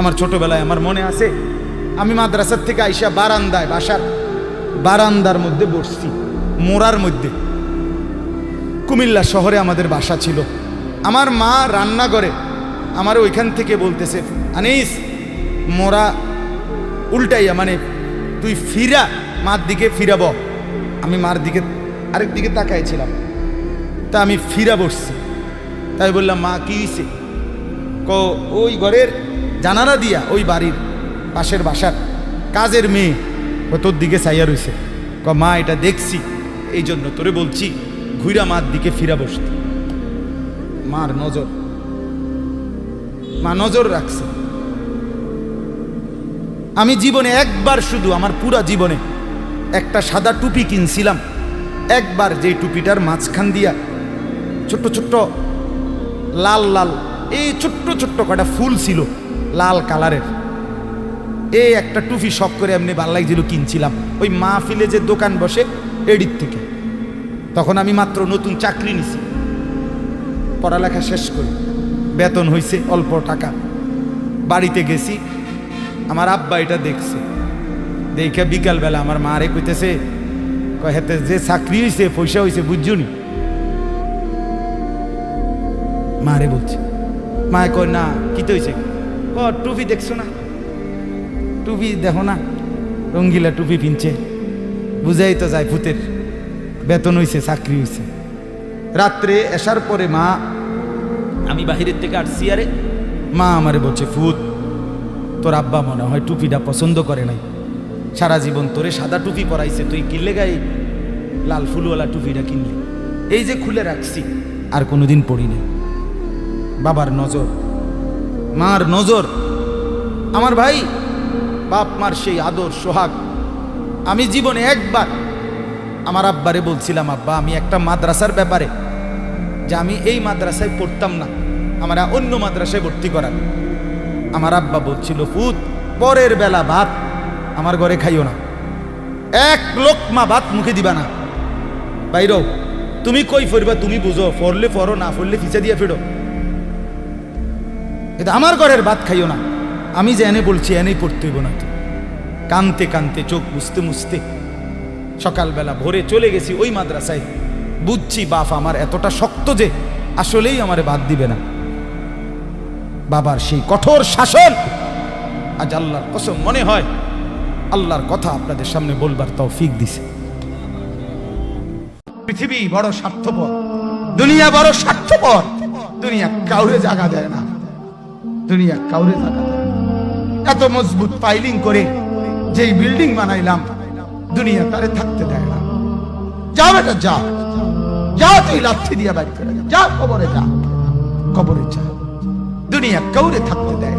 আমার ছোটবেলায় আমার মনে আছে, আমি মাদ্রাসার থেকে আইসা বারান্দায়, বাসার বারান্দার মধ্যে বসছি, মোড়ার মধ্যে। কুমিল্লা শহরে আমাদের বাসা ছিল। আমার মা রান্না করে আমার ওইখান থেকে বলতেছে, আনিস মোরা উল্টাইয়া মানে তুই ফিরা, মার দিকে ফিরাব। আমি মার দিকে, আরেক দিকে তাকাইছিলাম। তা আমি ফিরা বসছি। তাই বললাম, মা, কি হয়েছে ক ওই ঘরের জানালা দিয়া ওই বাড়ির পাশের বাসার কাজের মেয়ে ও তোর দিকে চাইয়া রইছে। ক, মা, এটা দেখছি। এই জন্য তোরে বলছি ঘুরা মার দিকে ফিরা বসতে। মার নজর, মা নজর রাখছে। আমি জীবনে একবার শুধু আমার পুরা জীবনে একটা সাদা টুপি কিনছিলাম। একবার যেই টুপিটার মাঝখান দিয়া ছোট্ট ছোট্ট, লাল লাল, এই ছোট্ট ছোট্ট কটা ফুল ছিল লাল কালারের। এই একটা টুপি শখ করে এমনি ভালো লাগছিল কিনছিলাম। ওই মাহফিলে যে দোকান বসে এডির থেকে। তখন আমি মাত্র নতুন চাকরি নিছি। পড়ালেখা শেষ করি। বেতন হইছে অল্প টাকা। বাড়িতে গেছি। আমার আব্বা এটা দেখছে। দেখে বিকালবেলা আমার মারে কইতেছে হেতে যে চাকরি হয়েছে পয়সা হইছে বুঝছুনি মারে বলছে। মায়ে কয়, না, কিতে হইছে? ক টুপি দেখছ না? টুপি দেখো না? রঙ্গিলা টুপি পিনছে। বুঝাই তো যায় ভূতের। বেতন হইছে চাকরি হইছে। রাত্রে আসার পরে মা আমি বাহিরের থেকে আসছি আরে। মা আমারে বলছে ফুত তোর আব্বা মনে হয় টুপিটা পছন্দ করে নাই। সারা জীবন তোরে সাদা টুপি পরাইছে তুই কিনলে গাই লাল ফুলওয়ালা টুপিটা কিনলি? এই যে খুলে রাখছি আর কোনোদিন পড়ি নাই। বাবার নজর মার নজর। আমার ভাই, বাপ মার সেই আদর, সোহাগ। আমি জীবনে একবার আমার আব্বারে বলছিলাম, আব্বা, আমি একটা মাদ্রাসার ব্যাপারে যে আমি এই মাদ্রাসায় পড়তাম না, আমরা অন্য মাদ্রাসায় ভর্তি করার আমার আব্বা বলছিল, ফুত, পরের বেলা ভাত আমার ঘরে খাইও না। এক লোকমা ভাত মুখে দিবা না। বাইর তুমি কই ফরবা তুমি বুঝো, ফরলে ফরো, না ফরলে ফিচে দিয়ে ফেরো। এটা আমার ঘরের ভাত খাইও না। আমি যে এনে বলছি, এনেই পড়তে হইব না তো। কানতে কানতে চোখ মুছতে মুছতে সকালবেলা ভোরে চলে গেছি ওই মাদ্রাসায়। বুঝছি বাপ আমার এতটা শক্ত যে আসলেই আমারে বাদ দিবে না। বাবার সেই কঠোর শাসন আজ আল্লাহর কসম মনে হয় আল্লাহর কথা আপনাদের সামনে বলবার তাও তৌফিক দিছে। পৃথিবী বড় স্বার্থপর, দুনিয়া বড় স্বার্থপর, দুনিয়া কাউরে জায়গা দেয় না। দুনিয়া কাউরে না। এত মজবুত করে বিল্ডিং বানাইলাম, দুনিয়া তারে থাকতে দেয় না। যা বেটা যা যা তুই বাড়ি। যা। কবরে যা। কবরে যা। দুনিয়া কাউরে থাকতে দেয়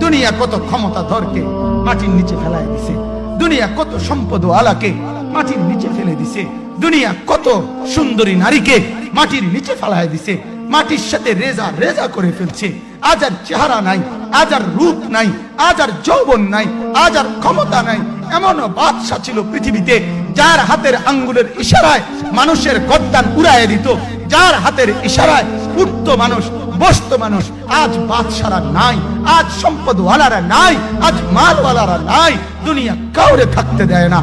দুনিয়া কত ক্ষমতা ধরকে মাটির নিচে ফেলায় দিছে। দুনিয়া কত সম্পদ আলাকে মাটির নিচে ফেলে দিছে। দুনিয়া কত সুন্দরী নারীকে মাটির নিচে ফেলায় দিছে। মাটির সাথে রেজা রেজা করে ফেলছে। আজ আর চেহারা নাই আজ আর রূপ নাই আজ আর যৌবন নাই আজ আর ক্ষমতা নাই। এমন বাদশা ছিল পৃথিবীতে, যার হাতের আঙ্গুলের ইশারায় মানুষের গদ্দান উড়াইয়ে দিত। যার হাতের ইশারায় উঠতো মানুষ, বসতো মানুষ, আজ বাদশারা নাই, আজ সম্পদওয়ালারা নাই, আজ মালওয়ালারা নাই, দুনিয়া কাউরে থাকতে দেয় না।